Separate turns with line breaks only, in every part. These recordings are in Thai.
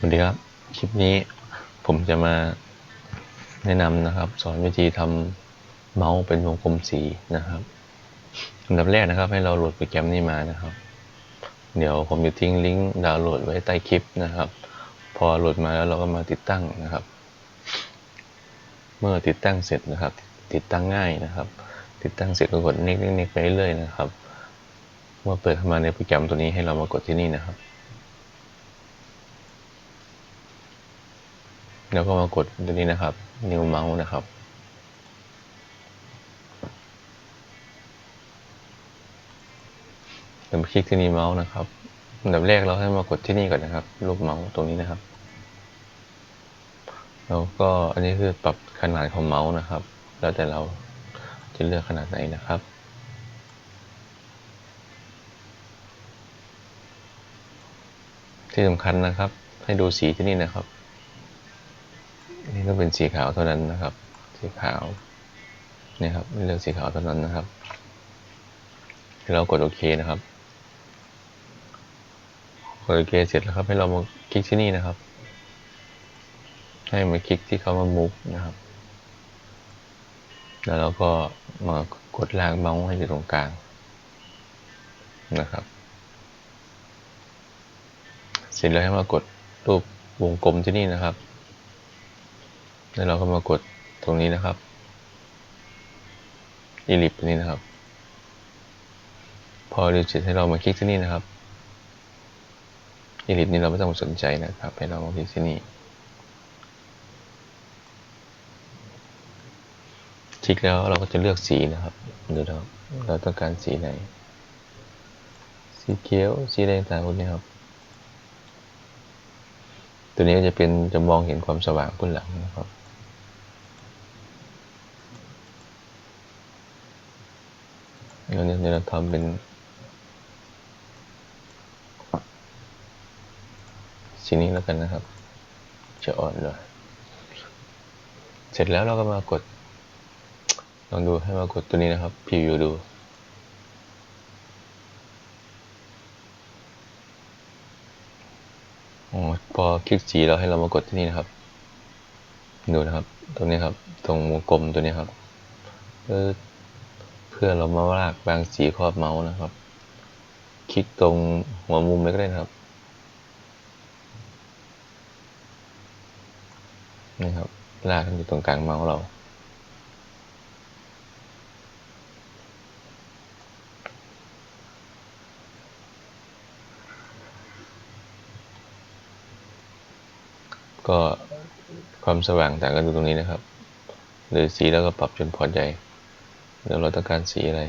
สวัสดีครับ คลิปนี้ผมจะมาแนะนำนะครับ สอนวิธีทำเมาส์เป็นวงกลมสีนะครับอันดับแรกนะครับ ให้เราโหลดโปรแกรมนี้มานะครับ เดี๋ยวผมจะทิ้งลิงก์ดาวน์โหลดไว้ใต้คลิปนะครับ พอโหลดมาแล้วเราก็มาติดตั้งนะครับ เมื่อติดตั้งเสร็จนะครับ ติดตั้งง่ายนะครับ ติดตั้งเสร็จก็กดเน็กเน็กไปเรื่อยนะครับ เมื่อเปิดเข้ามาในโปรแกรมตัวนี้ให้เรามากดที่นี่นะครับ แล้วก็มากดตัวนี้นะครับนิ้วเมาส์นะครับ เดี๋ยวคลิกที่นี่เมาส์นะครับอันดับแรกเราให้มากดที่นี่ก่อนนะครับ รูปเมาส์ตรงนี้นะครับ แล้วก็อันนี้คือปรับขนาดของเมาส์นะครับ แล้วแต่เราจะเลือกขนาดไหนนะครับที่สำคัญนะครับ ให้ดูสีที่นี่นะครับ นี่ต้องเป็นสีขาวเท่านั้นนะครับ สีขาวนี่ครับเลือกสีขาวเท่านั้นนะครับเรากดโอเคนะครับกดโอเคเสร็จแล้วครับให้เรามาคลิกที่นี่นะครับ ให้มาคลิกที่เขามา move นะครับ แล้วเราก็มากดลากเมาส์ให้อยู่ตรงกลางนะครับ เสร็จแล้วให้มากดรูปวงกลมที่นี่นะครับ แล้วเราก็มากดตรงนี้นะครับอีลิปนี้นะครับ พอดูเสร็จให้เรามาคลิกที่นี่นะครับอีลิปนี้เราไม่ต้องสนใจนะครับ ให้เรามาคลิกที่นี่คลิกแล้วเราก็จะเลือกสีนะครับดูนะครับเราต้องการสีไหน สีเขียวสีแดงต่างพวกนี้ครับ ตัวนี้จะเป็นจะมองเห็นความสว่างขึ้นหลังนะครับ แล้วเนี่ยเราทำเป็นสีนี้แล้วกันนะครับ จะอ่อนเลยเสร็จแล้วเราก็มากด ลองดูให้มากดตัวนี้นะครับพิวดูอ๋อพอคลิกสีแล้วให้เรามากดที่นี่นะครับ ดูนะครับ ตรงนี้ครับ ตรงวงกลมตัวนี้ครับเพื่อเพื่อเรามาลากบางสีครอบเมาส์นะครับ คลิกตรงหัวมุมเลยก็ได้นะครับนี่ครับลากอยู่ตรงกลางเมาส์เรา ก็ความสว่างต่างกันดูตรงนี้นะครับ หรือสีแล้วก็ปรับจนพอใจ แล้วเราต้องการสีอะไร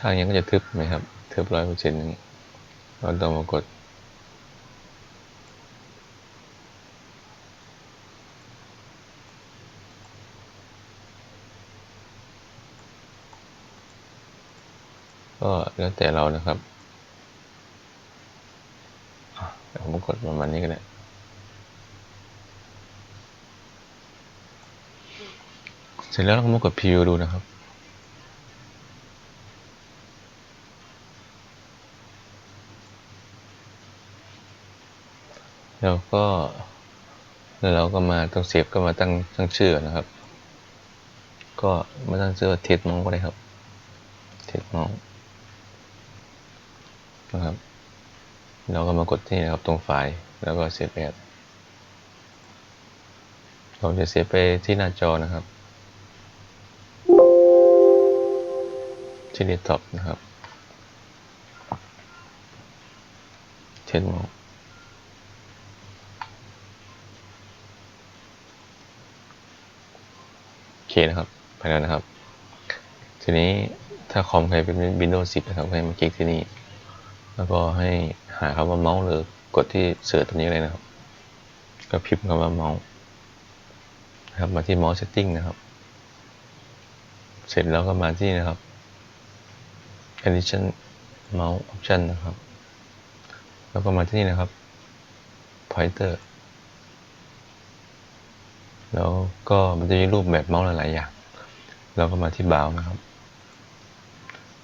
ทางนี้ก็จะทึบไหมครับ ทึบร้อยเปอร์เซ็นต์เราต้องมากด ก็แล้วแต่เรานะครับอะเดี๋ยวผมกดประมาณนี้ก็ได้เสร็จแล้วเราก็มากดพิวดูนะครับ แล้วก็แล้วเราก็มาต้องเซฟก็มาตั้งตั้งชื่อนะครับ ก็มาตั้งชื่อว่าเทสมองก็ได้ครับ เทสมอง นะครับ เราก็มากดที่นะครับตรงไฟล์แล้วก็เซฟแอดเราจะเซฟไปที่หน้าจอนะครับ ที่เดสก์ท็อปนะครับเทสมองโอเคนะครับไปแล้วนะครับ ทีนี้ถ้าคอมใครเป็น Windows 10 นะครับให้มาคลิกที่นี่ แล้วก็ให้หาคำว่าเมาส์หรือกดที่เสิร์ชตัวนี้เลยนะครับ ก็พิมพ์คำว่าเมาส์นะครับมาที่ Mouse Setting นะครับ เสร็จแล้วก็มาที่นะครับ Addition Mouse Option นะครับ แล้วก็มาที่นี่นะครับ Pointer แล้วก็มันจะมีรูปแบบเมาส์หลายๆอย่างเราก็มาที่บาวนะครับ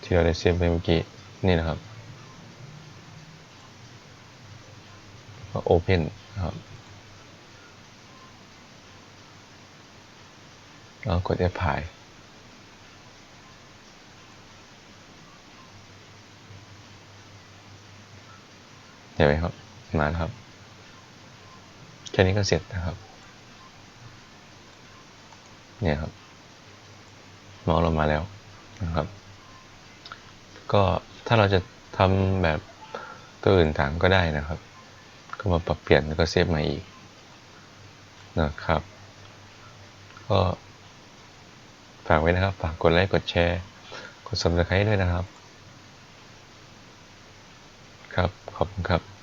ที่เราได้เซฟไปเมื่อกี้นี่นะครับ ก็ Open นะครับแล้วกด Apply เห็นไหมครับ มาครับ แค่นี้ก็เสร็จนะครับ เนี่ยครับเมาส์เรามาแล้วนะครับ ก็ถ้าเราจะทำแบบตัวอื่นต่างก็ได้นะครับ ก็มาปรับเปลี่ยนแล้วก็เซฟใหม่อีกนะครับ ก็ฝากไว้นะครับ ฝากกดไลค์ กดแชร์ กด subscribe ด้วยนะครับ ครับ ขอบคุณครับ